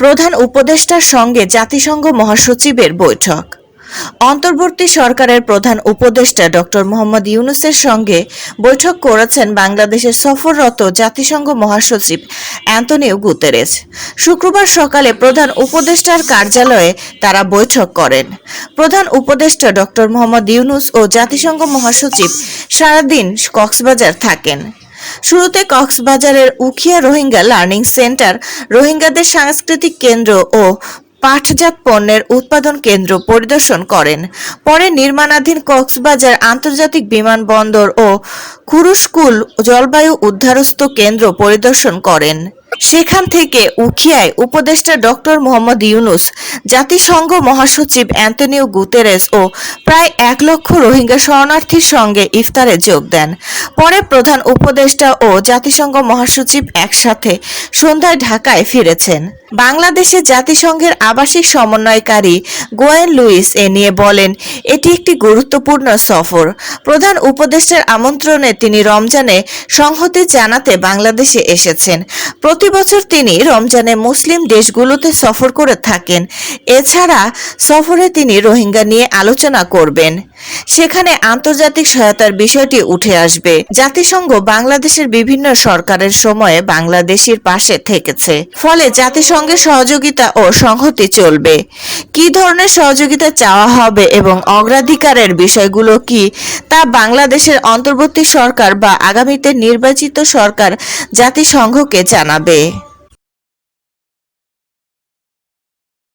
প্রধান উপদেষ্টার সঙ্গে জাতিসংঘ মহাসচিবের বৈঠক। অন্তর্বর্তী সরকারের প্রধান উপদেষ্টা ডক্টর মোহাম্মদ ইউনুসের সঙ্গে বৈঠক করেছেন বাংলাদেশের সফররত জাতিসংঘ মহাসচিব অ্যান্তনিও গুতেরেস শুক্রবার সকালে প্রধান উপদেষ্টার কার্যালয়ে তারা বৈঠক করেন। প্রধান উপদেষ্টা ডক্টর মোহাম্মদ ইউনুস ও জাতিসংঘ মহাসচিব সারাদিন কক্সবাজার থাকেন। শুরুতে কক্সবাজারের উখিয়া রোহিঙ্গা লার্নিং সেন্টার, রোহিঙ্গাদের সাংস্কৃতিক কেন্দ্র ও পাটজাত পণ্যের উৎপাদন কেন্দ্র পরিদর্শন করেন। পরে নির্মাণাধীন কক্সবাজার আন্তর্জাতিক বিমানবন্দর ও কুরুশকুল জলবায়ু উদ্ধারস্থ কেন্দ্র পরিদর্শন করেন। সেখান থেকে উখিয়ায় উপদেষ্টা ডক্টর মোহাম্মদ ইউনুস, জাতিসংঘ মহাসচিব অ্যান্তনিও গুতেরেস ও প্রায় এক লক্ষ রোহিঙ্গা শরণার্থীর সঙ্গে ইফতারে যোগ দেন। পরে প্রধান উপদেষ্টা ও জাতিসংঘ মহাসচিব একসাথে সন্ধ্যায় ঢাকায় ফিরেছেন। বাংলাদেশে জাতিসংঘের আবাসিক সমন্বয়কারী গোয়েন লুইস এ নিয়ে বলেন, এটি একটি গুরুত্বপূর্ণ সফর। প্রধান উপদেষ্টার আমন্ত্রণে তিনি রমজানে সংহতি জানাতে বাংলাদেশে এসেছেন। প্রতি বছর তিনি রমজানে মুসলিম দেশগুলোতে সফর করে থাকেন। এছাড়া সফরে তিনি রোহিঙ্গা নিয়ে আলোচনা করবেন। সেখানে আন্তর্জাতিক সহায়তার বিষয়টি উঠে আসবে। জাতিসংঘ বাংলাদেশের বিভিন্ন সরকারের সময়ে বাংলাদেশের পাশে থেকেছে। ফলে জাতিসংঘের সহযোগিতা ও সংহতি চলবে। কি ধরনের সহযোগিতা চাওয়া হবে এবং অগ্রাধিকারের বিষয়গুলো কি তা বাংলাদেশের অন্তর্বর্তী সরকার বা আগামীতে নির্বাচিত সরকার জাতিসংঘকে জানাবে।